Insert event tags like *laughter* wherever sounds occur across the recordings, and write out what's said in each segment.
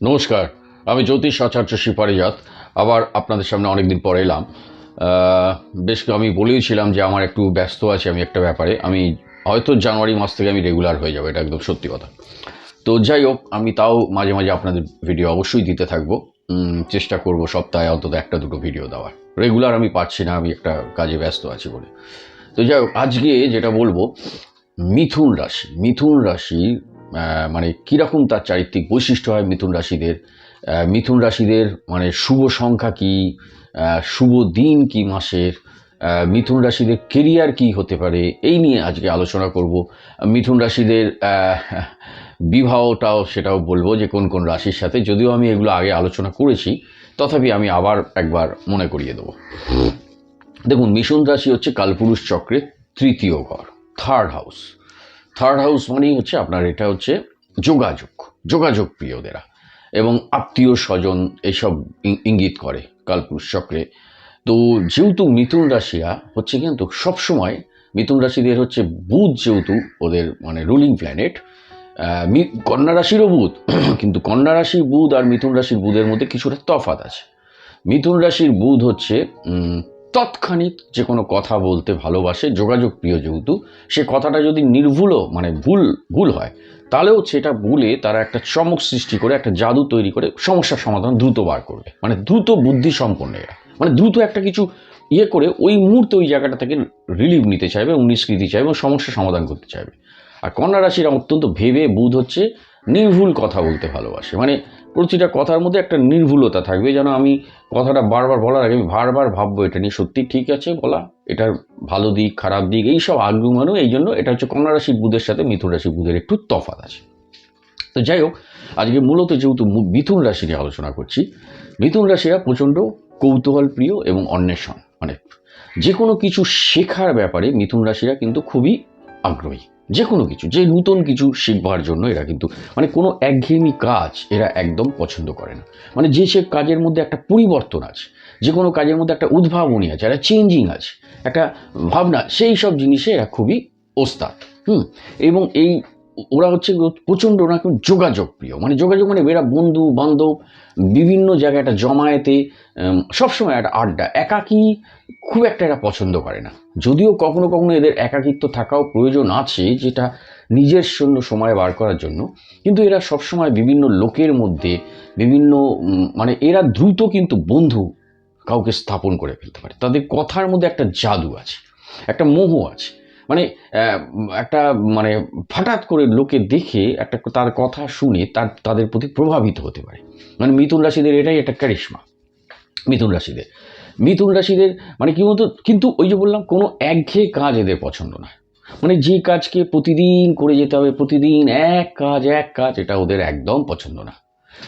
নমস্কার আমি জ্যোতিষ আচার্য শিপারিজাত। আবার আপনাদের সামনে অনেকদিন পরে এলাম। বেশ আমি বলেইছিলাম যে আমার একটু ব্যস্ত আছে আমি একটা ব্যাপারে। আমি হয়তো জানুয়ারি মাস থেকে আমি রেগুলার হয়ে যাব এটা একদম সত্যি কথা। তো যাই হোক আমি তাও মাঝে মাঝে আপনাদের ভিডিও অবশ্যই দিতে থাকব। চেষ্টা করব সপ্তাহে অন্তত একটা দুটো ভিডিও দেওয়ার। রেগুলার আমি পাচ্ছি না আমি একটা কাজে ব্যস্ত আছি বলে। তো যাই হোক আজকে যেটা বলব মিথুন রাশি। মিথুন রাশি আহ, মানে কীরকম তার চারিত্রিক বৈশিষ্ট্য হয় মিথুন রাশিদের? মিথুন রাশিদের মানে শুভ সংখ্যা কি? শুভ দিন কি মাসের? মিথুন রাশিদের কেরিয়ার কি হতে পারে? এই নিয়ে আজকে আলোচনা করব। মিথুন রাশিদের বিবাহটাও সেটাও বলব যে কোন কোন রাশির সাথে। যদিও আমি এগুলো আগে আলোচনা করেছি, তথাপি আমি আবার একবার মনে করিয়ে দেবো। দেখুন, মিথুন রাশি হচ্ছে কালপুরুষ চক্রের তৃতীয় ঘর থার্ড হাউস থার্ড হাউস মানেই হচ্ছে আপনার, এটা হচ্ছে যোগাযোগ যোগাযোগ প্রিয়দেরা এবং আত্মীয় স্বজন এসব ইঙ্গিত করে কালপুরুষ চক্রে। তো যেহেতু মিথুন রাশিয়া হচ্ছে কিন্তু সবসময় মিথুন রাশিদের হচ্ছে বুধ যেহেতু ওদের মানে রুলিং প্ল্যানেট কন্যা রাশিরও বুধ, *clears throat* কিন্তু কন্যা রাশির বুধ আর মিথুন রাশির বুধের মধ্যে কিছুটা তফাত আছে। মিথুন রাশির বুধ হচ্ছে তৎক্ষণিক যে কোনো কথা বলতে ভালোবাসে, যোগাযোগ প্রিয় যেহেতু, সে কথাটা যদি নির্ভুলও মানে ভুল ভুল হয়, তাহলেও সেটা ভুলে তারা একটা চমক সৃষ্টি করে, একটা জাদু তৈরি করে সমস্যার সমাধান দ্রুত বার করবে। মানে দ্রুত বুদ্ধি সম্পন্ন এরা। মানে দ্রুত একটা কিছু ইয়ে করে ওই মুহূর্তে ওই জায়গাটা থেকে রিলিভ নিতে চাইবে এবং নিষ্কৃতি চাইবে এবং সমস্যার সমাধান করতে চাইবে। আর কন্যা রাশিরা অত্যন্ত ভেবে, বুধ হচ্ছে নির্ভুল কথা বলতে ভালোবাসে। মানে প্রতিটা কথার মধ্যে একটা নির্ভুলতা থাকবে, যেন আমি কথাটা বারবার বলার আগে আমি বারবার ভাববো এটা নিয়ে সত্যি ঠিক আছে বলা, এটার ভালো দিক, খারাপ দিক এই সব আগ্রমানও এই জন্য এটা হচ্ছে কন্যা রাশির বুধের সাথে মিথুন রাশি বুধের একটু তফাৎ আছে। তো যাই হোক, আজকে মূলত যেহেতু মিথুন রাশি নিয়ে আলোচনা করছি, মিথুন রাশিরা প্রচণ্ড কৌতূহল প্রিয় এবং অন্বেষণ মানে যে কোনো কিছু শেখার ব্যাপারে মিথুন রাশিরা কিন্তু খুবই আগ্রহী। যে কোনো কিছু, যে নূতন কিছু শিখবার জন্য এরা কিন্তু মানে কোনো একঘেয়েমি কাজ এরা একদম পছন্দ করে না। মানে যে সে কাজের মধ্যে একটা পরিবর্তন আছে যে কোনো কাজের মধ্যে একটা উদ্ভাবনী আছে, একটা চেঞ্জিং আছে, একটা ভাবনা, সেই সব জিনিসে এরা খুবই ওস্তাদ। হুম? এবং এই ওরা হচ্ছে প্রচণ্ড ওরকম যোগাযোগ প্রিয়। মানে যোগাযোগ মানে এরা বন্ধু, বান্ধব, বিভিন্ন জায়গায় একটা জমায়েতে সবসময় একটা আড্ডা। একাকী খুব একটা এরা পছন্দ করে না। যদিও কখনো কখনো এদের একাকিত্ব থাকাও প্রয়োজন আছে যেটা নিজের জন্য সময় বার করার জন্য। কিন্তু এরা সবসময় বিভিন্ন লোকের মধ্যে, বিভিন্ন মানে এরা দ্রুত কিন্তু বন্ধু কাউকে স্থাপন করে ফেলতে পারে। তাদের কথার মধ্যে একটা জাদু আছে, একটা মোহ আছে। মানে একটা মানে হঠাৎ করে লোকে দেখে একটা তার কথা শুনে তার, তাদের প্রতি প্রভাবিত হতে পারে। মানে মিথুন রাশিদের এটাই একটা ক্যারিশমা মিথুন রাশিদের। মিথুন রাশিদের মানে কি বলতো, কিন্তু ওই যে বললাম, কোনো একঘেয়ে কাজ এদের পছন্দ না মানে যে কাজকে প্রতিদিন করে যেতে হবে, প্রতিদিন এক কাজ এক কাজ, এটা ওদের একদম পছন্দ না।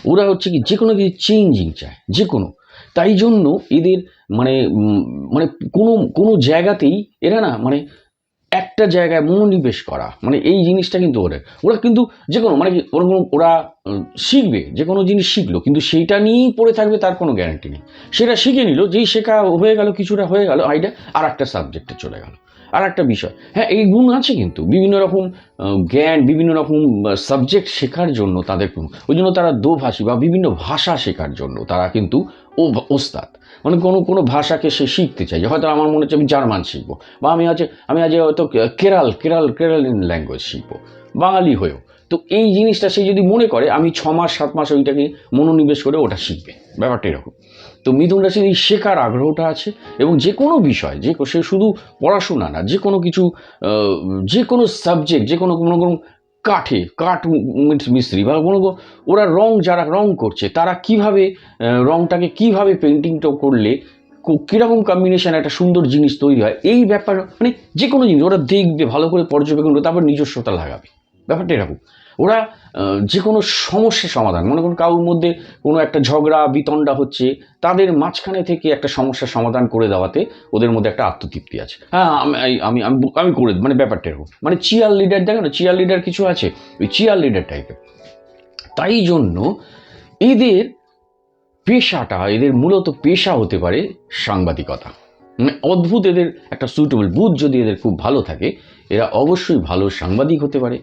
ওরা হচ্ছে কি, যে কোনো কিছু চেঞ্জিং চায়, যে কোনো। তাই জন্য এদের মানে মানে কোনো কোনো জায়গাতেই এরা না মানে একটা জায়গায় মনোনিবেশ করা মানে এই জিনিসটা কিন্তু ওরা ওরা কিন্তু যে কোনো মানে কি, ওরা কোনো- ওরা শিখবে, যে কোনো জিনিস শিখলো, কিন্তু সেইটা নিয়েই পড়ে থাকবে তার কোনো গ্যারান্টি নেই। সেটা শিখে নিল, যেই শেখা হয়ে গেল, কিছুটা হয়ে গেল আইডিয়া আর একটা সাবজেক্টে চলে গেল। আর একটা বিষয়। হ্যাঁ এই গুণ আছে কিন্তু, বিভিন্ন রকম জ্ঞান, বিভিন্ন রকম সাবজেক্ট শেখার জন্য তাদের কোনো, ওই জন্য তারা দোভাষী বা বিভিন্ন ভাষা শেখার জন্য তারা কিন্তু ও, ওস্তাদ। মানে কোনো কোনো ভাষাকে সে শিখতে চাই হয়তো আমার মনে হচ্ছে আমি জার্মান শিখব, বা আমি আছে আমি আজ হয়তো কেরাল কেরাল কেরালিয়ান ল্যাঙ্গুয়েজ শিখব, বাঙালি হয়েও। তো এই জিনিসটা সে যদি মনে করে, আমি ছ মাস, সাত মাস ওইটাকে মনোনিবেশ করে ওটা শিখবে। ব্যাপারটা এরকম। তো মিথুন রাশির এই শেখার আগ্রহটা আছে, এবং যে কোনো বিষয়, যে, সে শুধু পড়াশোনা না, যে কোনো কিছু যে কোনো সাবজেক্ট, যে কোনো কোনো কোনো কাঠে, কাঠ মিন্স মিস্ত্রি বা কোনো ওরা রং যারা রং করছে, তারা কীভাবে রংটাকে কীভাবে পেন্টিংটা করলে কীরকম কম্বিনেশান একটা সুন্দর জিনিস তৈরি হয়, এই ব্যাপার মানে যে কোনো জিনিস, ওরা দেখবে, ভালো করে পর্যবেক্ষণ করে, তারপর নিজস্বতা লাগাবে। ব্যাপারটা এরকম। ওরা যে কোনো সমস্যার সমাধান, মনে করুন কারোর মধ্যে কোনো একটা ঝগড়া, বিতণ্ডা হচ্ছে, তাদের মাঝখানে থেকে একটা সমস্যার সমাধান করে দেওয়াতে ওদের মধ্যে একটা আত্মতৃপ্তি আছে। হ্যাঁ আমি আমি আমি করে মানে ব্যাপারটা এরকম। মানে চিয়ার লিডার দেখো না চিয়ার লিডার কিছু আছে, ওই চিয়ার লিডার টাইপের তাই জন্য এদের পেশাটা, এদের মূলত পেশা হতে পারে সাংবাদিকতা। মানে অদ্ভুত এদের একটা সুইটেবল বুথ যদি এদের খুব ভালো থাকে, এরা অবশ্যই ভালো সাংবাদিক হতে পারে।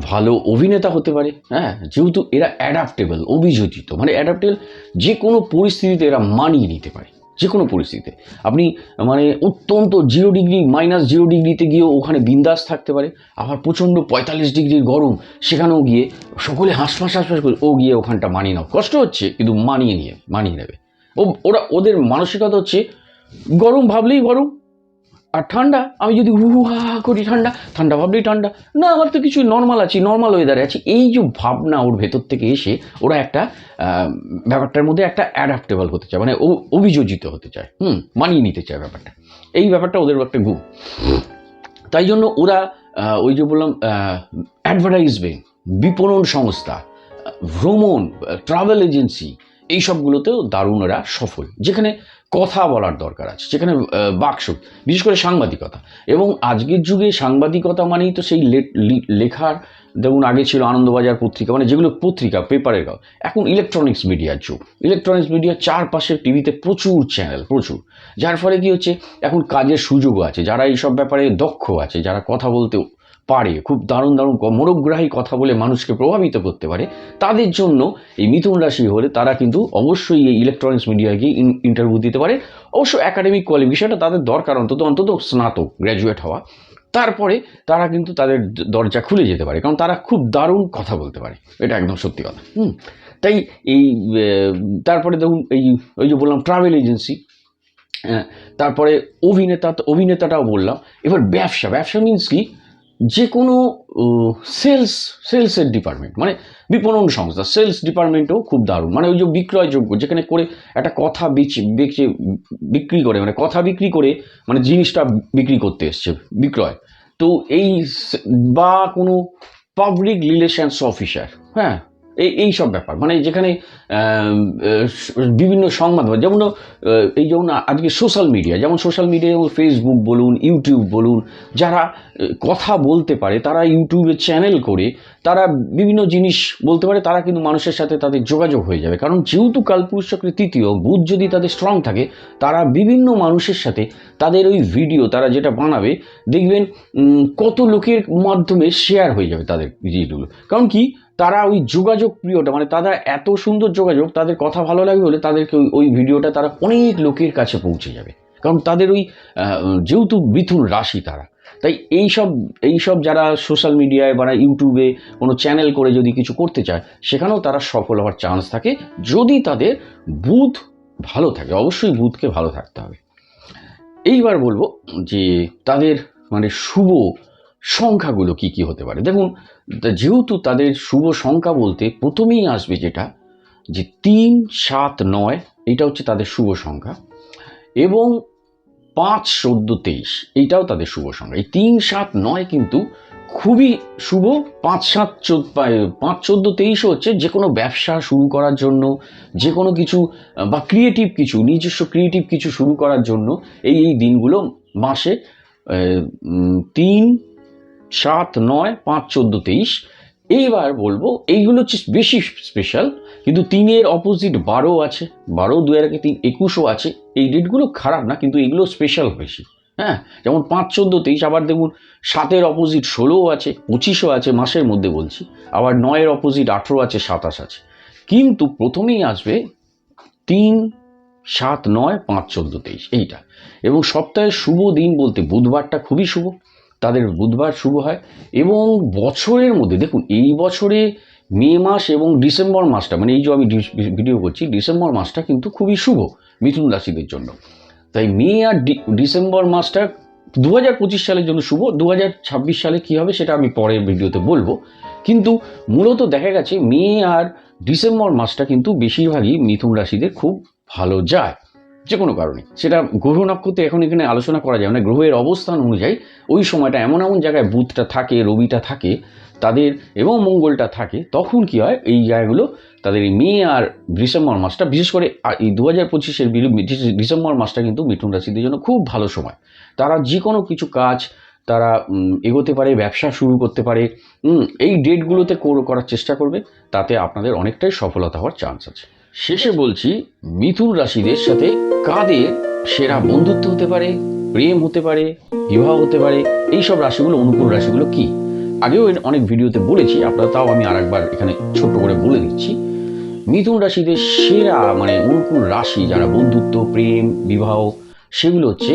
ভালো অভিনেতা হতে পারে হ্যাঁ যেহেতু এরা অ্যাডাপ্টেবল অভিযোজিত মানে অ্যাডাপ্টেবল যে কোনো পরিস্থিতিতে এরা মানিয়ে নিতে পারে, যে কোনো পরিস্থিতিতে। আপনি মানে অত্যন্ত জিরো ডিগ্রি মাইনাস জিরো ডিগ্রিতে গিয়েও ওখানে বিন্দাস থাকতে পারে, আবার প্রচণ্ড পঁয়তাল্লিশ ডিগ্রির গরম, সেখানেও গিয়ে সকলে হাঁসফাঁস হাঁসফাঁস করে, ও গিয়ে ওখানটা মানিয়ে নাও। কষ্ট হচ্ছে, কিন্তু মানিয়ে নিয়ে, মানিয়ে নেবে। ও, ওরা, ওদের মানসিকতা হচ্ছে, গরম ভাবলেই গরম আর ঠান্ডা? আমি যদি হু হু হা করি ঠান্ডা? ঠান্ডা ভাবলেই ঠান্ডা। না, আমার তো কিছু নর্মাল আছি নর্মাল ওয়েদারে আছি। এই যে ভাবনা ওর ভেতর থেকে এসে ওরা একটা ব্যাপারটার মধ্যে একটা অ্যাডাপ্টেবল হতে চায় মানে অভিযোজিত হতে চায়। হুম, মানিয়ে নিতে চায় ব্যাপারটা। এই ব্যাপারটা ওদের একটা গুণ তাই জন্য ওরা ওই যে বললাম অ্যাডভার্টাইজমেন্ট বিপণন সংস্থা ভ্রমণ ট্রাভেল এজেন্সি এই সবগুলোতেও দারুণ ওরা সফল, যেখানে কথা বলার দরকার আছে, যেখানে বাকশক্তি বিশেষ করে সাংবাদিকতা। এবং আজকের যুগে সাংবাদিকতা মানেই তো সেই লেখার, যেমন আগে ছিল আনন্দবাজার পত্রিকা মানে যেগুলো পত্রিকা, পেপারের কাজ এখন ইলেকট্রনিক্স মিডিয়ার যুগ। ইলেকট্রনিক্স মিডিয়ার চারপাশে টিভিতে প্রচুর চ্যানেল প্রচুর। যার ফলে কী হচ্ছে, এখন কাজের সুযোগও আছে, যারা এইসব ব্যাপারে দক্ষ আছে, যারা কথা বলতে পারে, খুব দারুণ দারুণ মনোগ্রাহী কথা বলে মানুষকে প্রভাবিত করতে পারে, তাদের জন্য এই মিথুন রাশি হলে তারা কিন্তু অবশ্যই এই ইলেকট্রনিক্স মিডিয়ায় গিয়ে ইন্টারভিউ দিতে পারে। অবশ্য একাডেমিক কোয়ালিফিকেশনটা তাদের দরকার, অন্তত অন্তত স্নাতক গ্র্যাজুয়েট হওয়া। তারপরে তারা কিন্তু তাদের দরজা খুলে যেতে পারে, কারণ তারা খুব দারুণ কথা বলতে পারে। এটা একদম সত্যি কথা। হুম, তাই এই তারপরে দেখুন এই, ওই যে বললাম ট্রাভেল এজেন্সি তারপরে অভিনেতা, অভিনেতাটাও বললাম। এবার ব্যবসা ব্যবসা মিন্স কি? যে কোনো সেলস সেলসের ডিপার্টমেন্ট মানে বিপণন সংস্থা সেলস ডিপার্টমেন্টও খুব দারুণ। মানে ওই যে বিক্রয়যোগ্য, যেখানে করে একটা কথা বেচে বেচে বিক্রি করে মানে কথা বিক্রি করে মানে জিনিসটা বিক্রি করতে এসছে, বিক্রয়। তো এই, বা কোনো পাবলিক রিলেশনস অফিসার হ্যাঁ এই এই সব ব্যাপার। মানে যেখানে বিভিন্ন সংবাদ যেমন এই যেমন আজকে সোশ্যাল মিডিয়া যেমন সোশ্যাল মিডিয়া যেমন ফেসবুক বলুন ইউটিউব বলুন, যারা কথা বলতে পারে, তারা ইউটিউবে চ্যানেল করে, তারা বিভিন্ন জিনিস বলতে পারে, তারা কিন্তু মানুষের সাথে তাদের যোগাযোগ হয়ে যাবে। কারণ যেহেতু কালপুরুষ তৃতীয়, বুধ যদি তাদের স্ট্রং থাকে, তারা বিভিন্ন মানুষের সাথে তাদের ওই ভিডিও তারা যেটা বানাবে, দেখবেন কত লোকের মাধ্যমে শেয়ার হয়ে যাবে তাদের ভিডিওগুলো কারণ কি? তারা ওই যোগাযোগ প্রিয়টা মানে তারা এত সুন্দর যোগাযোগ, তাদের কথা ভালো লাগবে বলে তাদেরকে ওই ওই ভিডিওটা তারা অনেক লোকের কাছে পৌঁছে যাবে। কারণ তাদের ওই যেহেতু মিথুন রাশি তারা, তাই এই সব এই সব যারা সোশ্যাল মিডিয়ায় বা ইউটিউবে কোনো চ্যানেল করে যদি কিছু করতে চায়, সেখানেও তারা সফল হওয়ার চান্স থাকে। যদি তাদের বুধ ভালো থাকে, অবশ্যই বুধকে ভালো থাকতে হবে। এইবার বলব যে তাদের মানে শুভ সংখ্যাগুলো কি কি হতে পারে? দেখুন যেহেতু তাদের শুভ সংখ্যা বলতে প্রথমেই আসবে যেটা, যে তিন, সাত, নয় এটা হচ্ছে তাদের শুভ সংখ্যা, এবং পাঁচ, চোদ্দ, তেইশ, এইটাও তাদের শুভ সংখ্যা। এই তিন, সাত, নয় কিন্তু খুবই শুভ, পাঁচ, সাত, চোদ্দ, পাঁচ চোদ্দ তেইশও হচ্ছে যে কোনো ব্যবসা শুরু করার জন্য, যে কোনো কিছু, বা ক্রিয়েটিভ কিছু, নিজস্ব ক্রিয়েটিভ কিছু শুরু করার জন্য এই এই দিনগুলো মাসে তিন সাত, নয়, পাঁচ, চোদ্দ, তেইশ। এইবার বলব, এইগুলো হচ্ছে বেশি স্পেশাল কিন্তু তিনের অপোজিট বারো আছে। বারো দু একে তিন, একুশও আছে। এই ডেটগুলো খারাপ না, কিন্তু এগুলো স্পেশাল বেশি। হ্যাঁ যেমন পাঁচ, চোদ্দ, তেইশ, আবার দেখুন সাতের অপোজিট ষোলোও আছে, পঁচিশও আছে মাসের মধ্যে বলছি। আবার নয়ের অপোজিট আঠেরো আছে, সাতাশ আছে। কিন্তু প্রথমেই আসবে তিন, সাত, নয়, পাঁচ, চোদ্দ, তেইশ, এইটা। এবং সপ্তাহের শুভ দিন বলতে বুধবারটা খুবই শুভ। তাদের বুধবার শুভ হয় এবং বছরের মধ্যে, দেখুন, এই বছরে মে মাস এবং ডিসেম্বর মাসটা মানে এই যে আমি ভিডিও করছি, ডিসেম্বর মাসটা কিন্তু খুবই শুভ মিথুন রাশিদের জন্য। তাই মে আর ডিসেম্বর মাসটা দু হাজার পঁচিশ সালের জন্য শুভ দু হাজার ছাব্বিশ সালে কী হবে সেটা আমি পরের ভিডিওতে বলব। কিন্তু মূলত দেখা গেছে মে আর ডিসেম্বর মাসটা কিন্তু বেশিরভাগই মিথুন রাশিদের খুব ভালো যায়। যে কোনো কারণে। সেটা গ্রহ নক্ষত্রে এখন এখানে আলোচনা করা যায়। মানে গ্রহের অবস্থান অনুযায়ী ওই সময়টা এমন এমন জায়গায় বুধটা থাকে, রবিটা থাকে, তাদের এবং মঙ্গলটা থাকে, তখন কি হয়? এই জায়গাগুলো তাদের এই মে আর ডিসেম্বর মাসটা, বিশেষ করে এই দু হাজার পঁচিশের ডিসেম্বর মাসটা কিন্তু মিথুন রাশিদের জন্য খুব ভালো সময়। তারা যে কোনো কিছু কাজ, তারা এগোতে পারে, ব্যবসা শুরু করতে পারে এই ডেটগুলোতে করার চেষ্টা করবে, তাতে আপনাদের অনেকটাই সফলতা হওয়ার চান্স আছে। শেষে বলছি, মিথুন রাশিদের সাথে কাদের সেরা বন্ধুত্ব হতে পারে, প্রেম হতে পারে, বিবাহ হতে পারে এই সব রাশিগুলো, অনুকূল রাশিগুলো কি? আগেও অনেক ভিডিওতে বলেছি, আপনারা তাও আমি আরেকবার এখানে ছোট্ট করে বলে দিচ্ছি। মিথুন রাশিদের সেরা মানে অনুকূল রাশি যারা বন্ধুত্ব, প্রেম, বিবাহ, সেগুলো হচ্ছে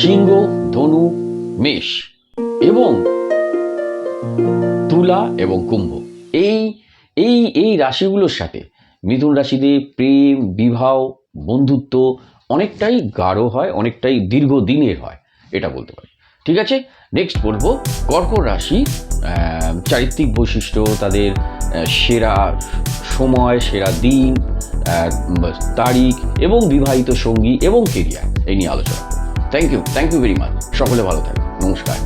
সিংহ, ধনু, মেষ এবং তুলা এবং কুম্ভ। এই এই এই রাশিগুলোর সাথে মিথুন রাশিদের প্রেম, বিবাহ, বন্ধুত্ব অনেকটাই গাঢ় হয়, অনেকটাই দীর্ঘদিনের হয়, এটা বলতে পারি। ঠিক আছে? নেক্সট বলব কর্কট রাশি চারিত্রিক বৈশিষ্ট্য, তাদের সেরা সময়, সেরা দিন তারিখ এবং বিবাহিত সঙ্গী এবং কেরিয়ার এই নিয়ে আলোচনা thank you thank you very much সকলে ভালো থাকবে নমস্কার।